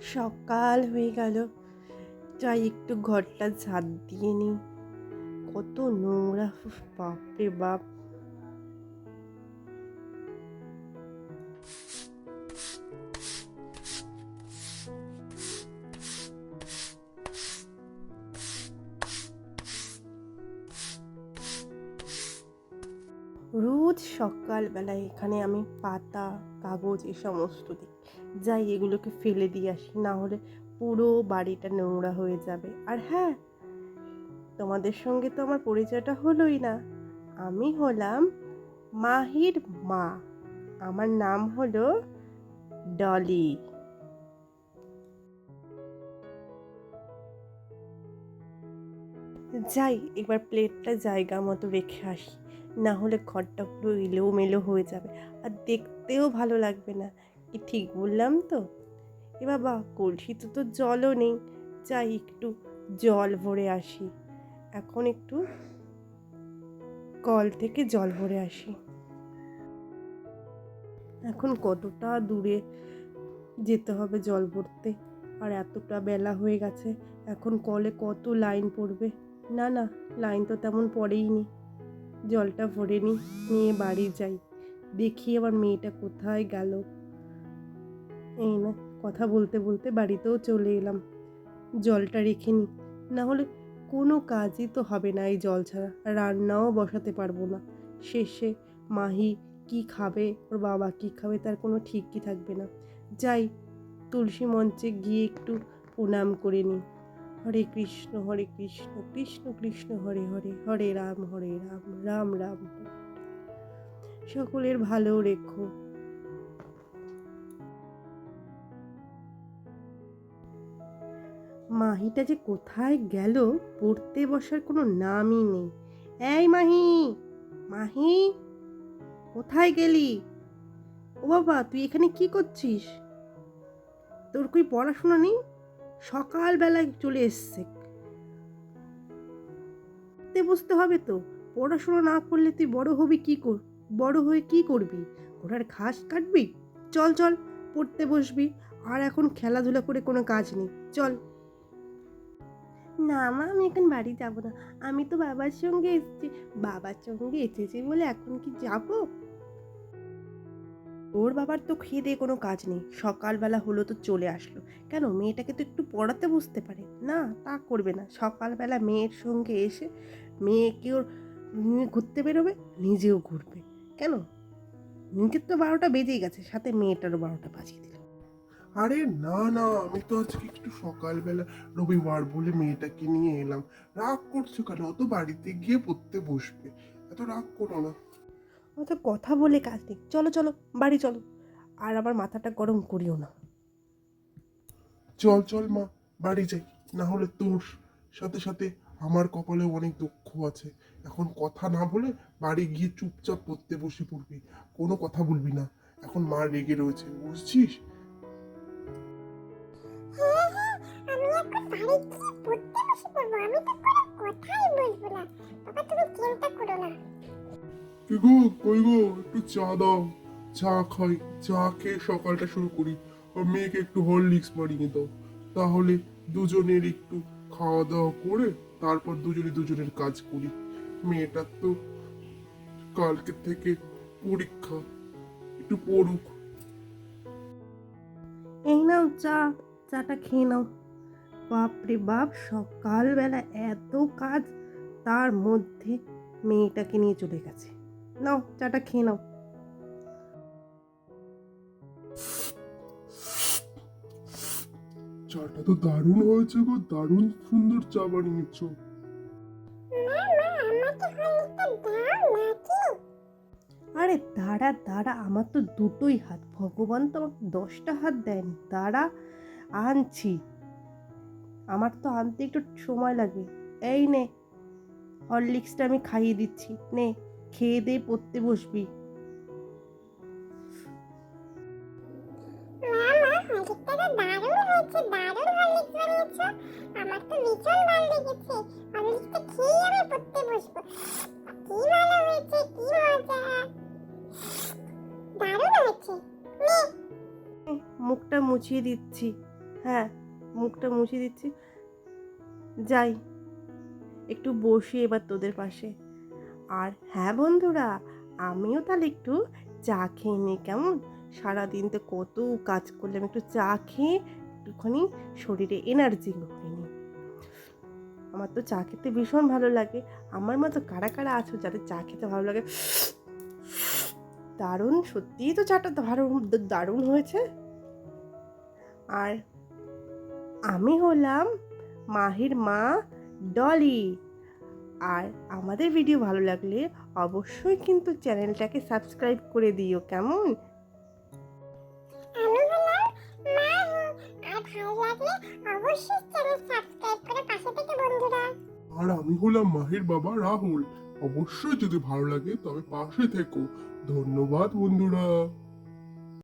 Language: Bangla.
সকাল হয়ে গেল। যাই একটু ঘরটা ঝাঁট দিয়ে নিই। কত নোংরা বাপরে বাপ। রোজ সকালবেলায় এখানে আমি পাতা, কাগজ এ সমস্ত দিই যাই এগুলোকে ফেলে দিয়ে আসি, না হলে পুরো বাড়িটা নোংরা হয়ে যাবে। আর হ্যাঁ তোমাদের সঙ্গে তো আমার পরিচয়টা হলোই না। আমি হলাম মাহির মা। আমার নাম হলো ডলি। যাই, এবার প্লেটটা জায়গা মতো রেখে আসি। না হলে ঘরটা পুরো এলোমেলো হয়ে যাবে। আর দেখতেও ভালো লাগবে না। কি ঠিক বললাম তো? এ বাবা কলসিতে তো জলও নেই। যাই একটু জল ভরে আসি। এখন একটু কল থেকে জল ভরে আসি। এখন কতটা দূরে যেতে হবে জল ভরতে? আর এতটা বেলা হয়ে গেছে, এখন কলে কত লাইন পড়বে? না না, লাইন তো তেমন পড়েই নি। জলটা ভরে নিই নিয়ে বাড়ি যাই। দেখি আবার মেয়েটা কোথায় গেল। এই না, কথা বলতে বলতে বাড়িতেও চলে এলাম। জলটা রেখে নিই না হলে কোনো কাজই তো হবে না এই জল ছাড়া রান্নাও বসাতে পারব না। শেষে মাহি কি খাবে, ওর বাবা কি খাবে তার কোনো ঠিকই থাকবে না। যাই, তুলসী মঞ্চে গিয়ে একটু প্রণাম করে নিই হরে কৃষ্ণ হরে কৃষ্ণ কৃষ্ণ কৃষ্ণ, হরে হরে হরে রাম হরে রাম রাম রাম। সকলের ভালো রেখো। মাহিটা যে কোথায় গেল, পড়তে বসার কোনো নামই নেই। এই মাহি মাহি, কোথায় গেলি? ও বাবা, তুই এখানে কি করছিস? তোর কই পড়াশোনা নেই? সকালবেলায় চলে এসছে। পড়তে বসতে হবে তো। পড়াশোনা না করলে তুই বড় হবি কি কর, বড় হয়ে কি করবি? ঘোড়ার ঘাস কাটবি? চল চল, পড়তে বসবি। আর এখন খেলাধুলা করে কোনো কাজ নেই। চল। না মা, আমি এখন বাড়ি যাব না। আমি তো বাবার সঙ্গে এসেছি। বাবার সঙ্গে এসেছি বলে এখন কি যাব? ওর বাবার তো খেয়ে দিয়ে কোনো কাজ নেই। সকালবেলা হলো তো চলে আসলো। কেন? মেয়েটাকে তো একটু পড়াতে বুঝতে পারে। না, তা করবে না। সকালবেলা মেয়ের সঙ্গে এসে মেয়েকে ওর নিয়ে ঘুরতে বেরোবে, নিজেও ঘুরবে। কেন? নিজের তো বারোটা বেজেই গেছে, সাথে মেয়েটারও বারোটা বাজিয়ে দিল। আরে না না আমি তো আজকে একটু সকালবেলা রবিবার বলে মেয়েটাকে নিয়ে এলাম। রাগ করছ কেন? ও তো বাড়িতে গিয়ে পড়তে বসবে। এত রাগ করো না। অত কথা বলে কাজ নেই। চলো চলো বাড়ি চলো। আর আবার মাথাটা গরম করিও না। চল চল মা বাড়ি যাই। না হলে তোর সাথে সাথে আমার কপালে অনেক দুঃখ আছে। এখন কথা না বলে বাড়ি গিয়ে চুপচাপ পড়তে বসে পড়বি। কোনো কথা বলবি না। এখন মা রেগে রয়েছে। বুঝছিস? বাড়ি গিয়ে পড়তে বসে পড়ব? আমি তো কোনো কথাই বলব না। বাবা তুমি চিন্তা করো না। কি গো? কই গো? একটু চা দাও। চা খাই। চা খেয়ে সকালটা শুরু করি। আর মেয়েকে একটু হরলিক্স বানিয়ে দাও। তাহলে দুজনের একটু খাওয়া দাওয়া করে তারপর দুজনে দুজনের কাজ করি। মেয়েটার তো কালকে থেকে পরীক্ষা। একটু পড়ুক। এই নাও চা। চাটা খেয়ে নাও। বাপরে বাপ সকালবেলা এত কাজ তার মধ্যে মেয়েটাকে নিয়ে চলে গেছে। নাও চাটা খেয়ে নাও। চাটা তো দারুণ হয়েছে গো দারুণ সুন্দর চা বানিয়েছ। আরে দাঁড়া দাঁড়া আমার তো দুটোই হাত ভগবান তো আমাকে দশটা হাত দেয়নি। দাঁড়া আনছি। আমার তো আনতে একটু সময় লাগবে এই নে হরলিক্সটা আমি খাইয়ে দিচ্ছি। নে খেয়ে দিয়ে পড়তে বসবি। মা মা হলিটা তো দারুণ হয়েছে দারুণ হলিক্স বানিয়েছো। আমার তো ভীষণ ভালো লেগেছে। হলিক্সটা খেয়ে আমি পড়তে বসবো। কি ভালো হয়েছে কি মজা। দারুণ হয়েছে। নে মুখটা মুছিয়ে দিচ্ছি। হ্যাঁ মুখটা মুছে দিচ্ছি। যাই, একটু বসি এবার তোদের পাশে। আর হ্যাঁ বন্ধুরা, আমিও তাহলে একটু চা খেয়ে নিই কেমন? সারাদিন তো কত কাজ করলাম, একটু চা খেয়ে একটুখানি শরীরে এনার্জি হয়ে নিই আমার তো চা খেতে ভীষণ ভালো লাগে। আমার মতো কারা কারা আছো যাদের চা খেতে ভালো লাগে? দারুণ, সত্যিই তো চাটা দারুণ দারুণ হয়েছে। আর আমি হলাম মাহির মা ডলি। আর আমাদের ভিডিও ভালো লাগলে অবশ্যই কিন্তু চ্যানেলটাকে সাবস্ক্রাইব করে দিও কেমন? আমি হলাম মাহু আর ভালো লাগলে অবশ্যই চ্যানেল সাবস্ক্রাইব করে পাশে থেকে বন্ধুরা। আর আমি হলাম মাহির বাবা রাহুল। অবশ্যই যদি ভালো লাগে তবে পাশে থেকো। ধন্যবাদ বন্ধুরা।